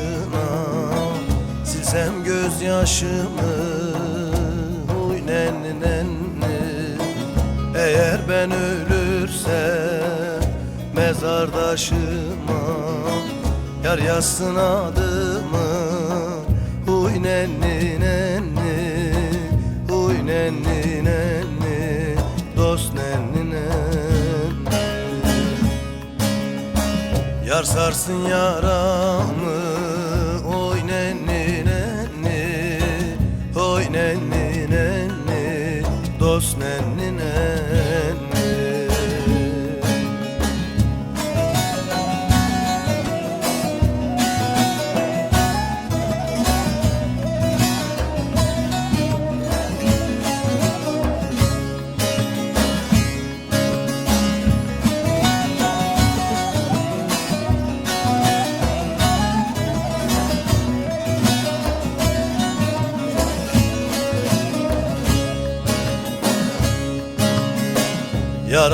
başına Silsem gözyaşımı Huy nenni nenni Eğer ben ölürsem Mezardaşıma Yar yazsın adımı Huy nenni nenni Huy nenni nenni Dost nenni Yar sarsın yaramı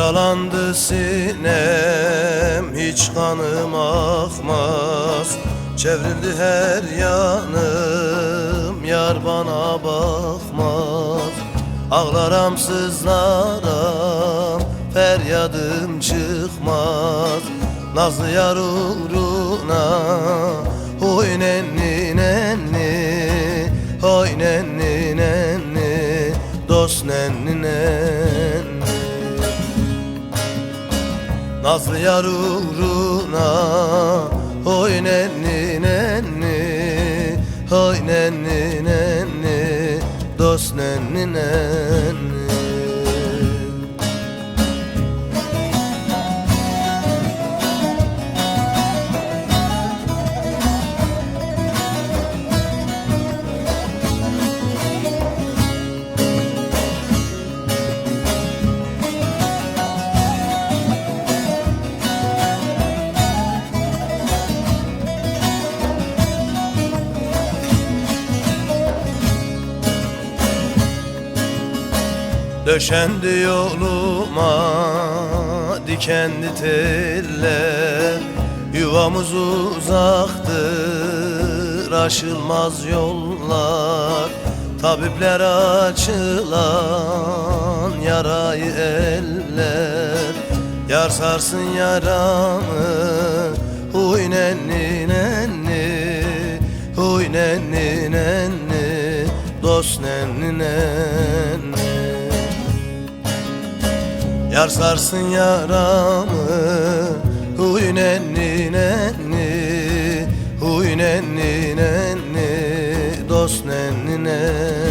Yaralandı sinem hiç kanım akmaz. Çevrildi her yanım yar bana bakmaz. Ağlaram sızlaram feryadım çıkmaz. Nazlı yar uğruna Oy nenni nenni Oy nenni nenni Dost nenni nenni Nazlı yar uğruna Döşendi yoluma dikenli teller Yuvamız uzaktır aşılmaz yollar. Tabipler açılan yarayı eller. Yar sarsın yaramı Huy nenni nenni. Huy nenni nenni Dost nenni nenni Yar sarsın yaramı. Huy nenni nenni Huy nenni nenni Dost nenni nenni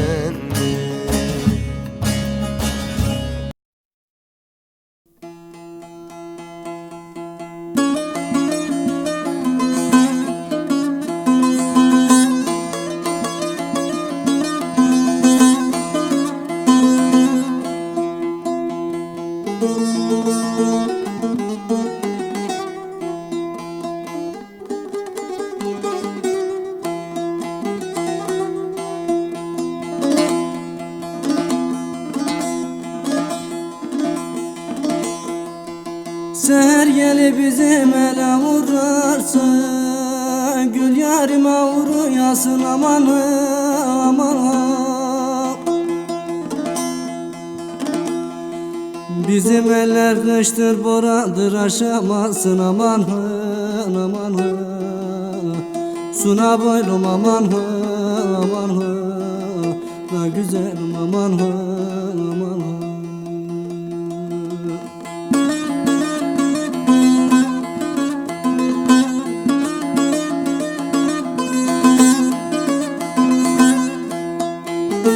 bizim ele vurarsa Gül yarime vuruyasın aman aman. Bizim eller kıştır boradır aşamazsın aman aman. Suna boylum aman aman. Da güzelim aman aman Ben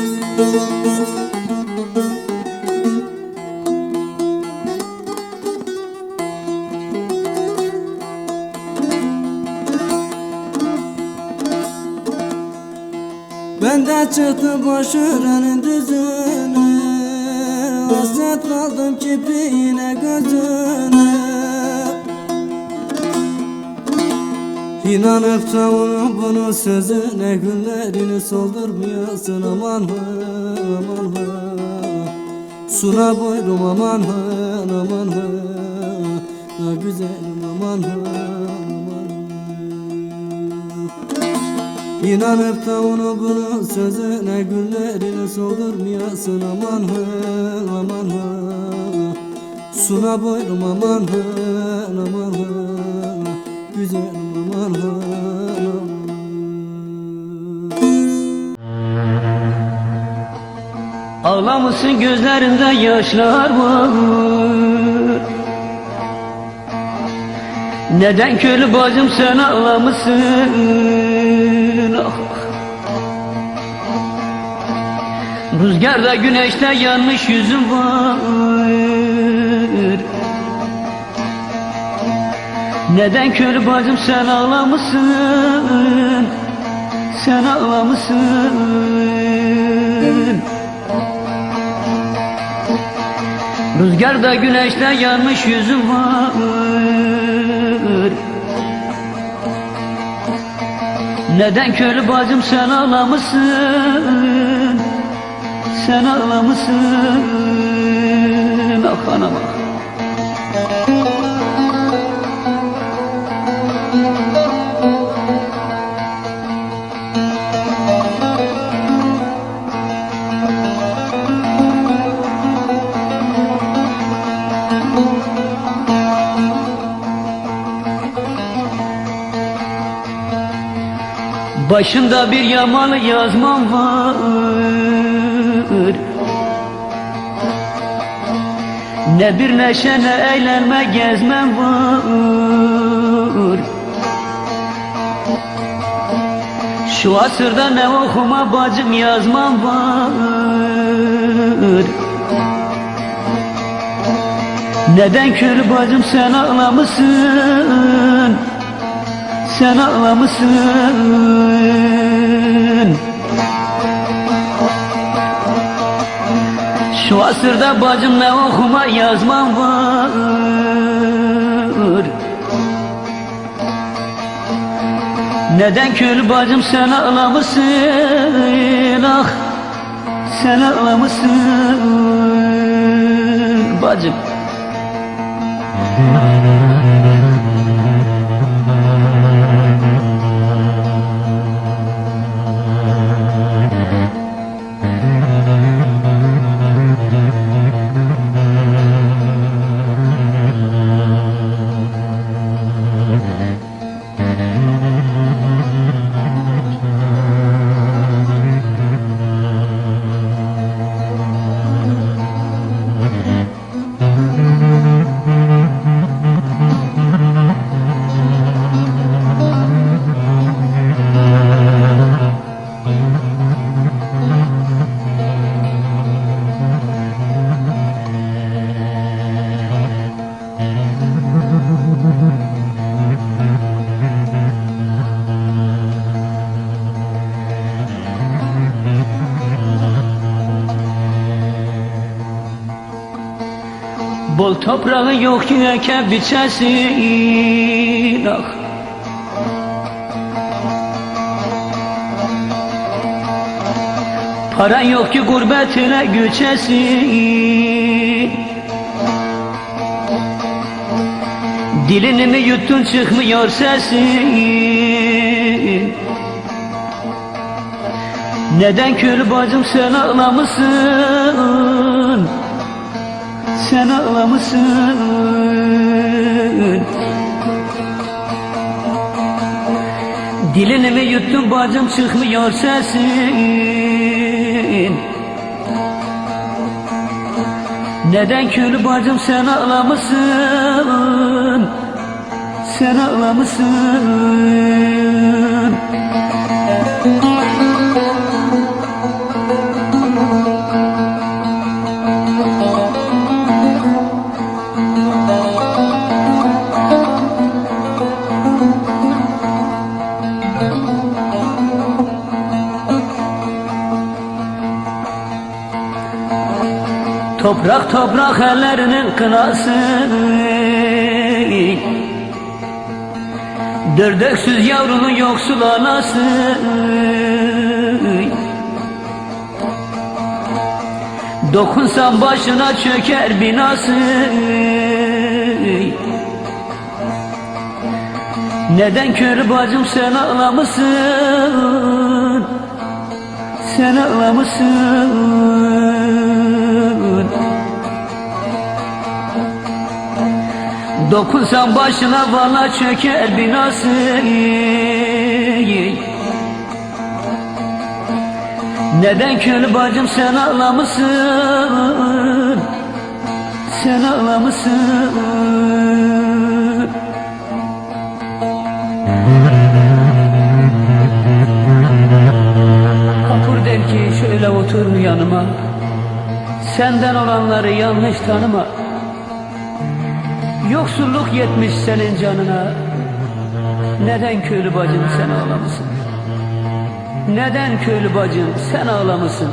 de çıktım boşuranın düzüne. Hasret kaldım kibriğine gözüne İnanıp da bunun sözüne Günlerini soldurmayasın aman hı, aman hı. Suna boylum aman hı, aman hı. güzelim aman ha aman İnanıp da onu bunu sözüne güllerini soldurmayasın aman ha aman ha. Suna boylum aman ha aman ha Güzelim aman aman Ağlamışsın gözlerinde yaşlar var. Neden köylü bacım sen ağlamışsın? Ah. Rüzgarda güneşte yanmış yüzüm var Neden köylü bacım sen ağlamışsın? Sen ağlamışsın. Rüzgarda güneşte yanmış yüzüm var. Neden köylü bacım sen ağlamışsın? Sen ağlamışsın. Ah anam Başında bir yamalı yazmam var. Ne bir neşe ne eğlenme gezmem var. Şu asırda ne okuma bacım yazmam var. Neden kör bacım sen ağlamışsın sen ağlamışsın Şu asırda bacım ne okuma yazmam var. Neden kül bacım sen ağlamışsın ah Sen ağlamışsın bacım toprağı yok ki eke biçesin ah Paran yok ki gurbetine göçesin Dilini mi yuttun çıkmıyor sesin Neden kül bacım sen ağlamışsın sen ağlamışsın. Dilini mi yuttun bacım çıkmıyor sesin. Neden kül bacım sen ağlamışsın? Sen ağlamışsın Toprak toprak ellerinin kınası. Dördöksüz yavrunun yoksul anası. Dokunsan başına çöker binası. Neden kör bacım sen ağlamışsın? Sen ağlamışsın Dokunsan başına valla çöker binası. Neden köylü bacım sen ağlamışsın? Sen ağlamışsın. Şöyle otur yanıma. Senden olanları yanlış tanıma Yoksulluk yetmiş senin canına. Neden köylü bacım sen ağlamışsın Neden köylü bacım sen ağlamışsın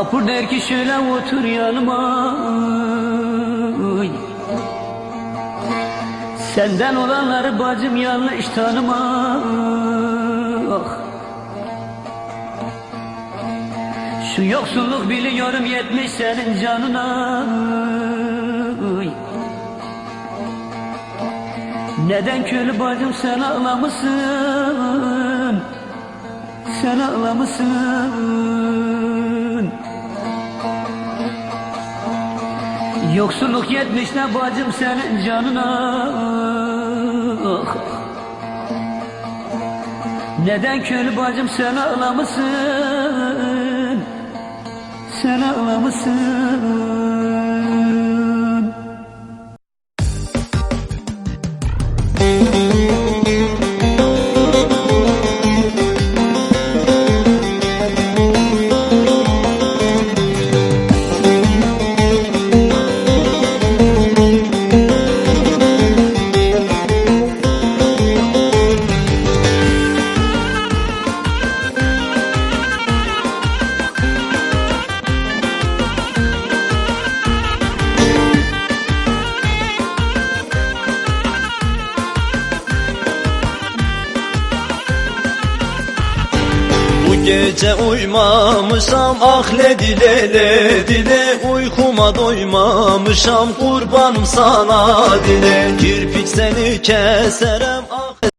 Hapur der ki şöyle otur yanıma. Senden olanları bacım yanlış tanıma. Şu yoksulluk biliyorum yetmiş senin canına. Neden köylü bacım sen ağlamışsın Sen ağlamışsın Yoksulluk yetmiş ne bacım senin canına Ah. Neden köylü bacım sen ağlamışsın Sen ağlamışsın gece uymamışam ah le dile le dile. Uykuma doymamışam kurbanım sana dile. Kirpik seni keserem ah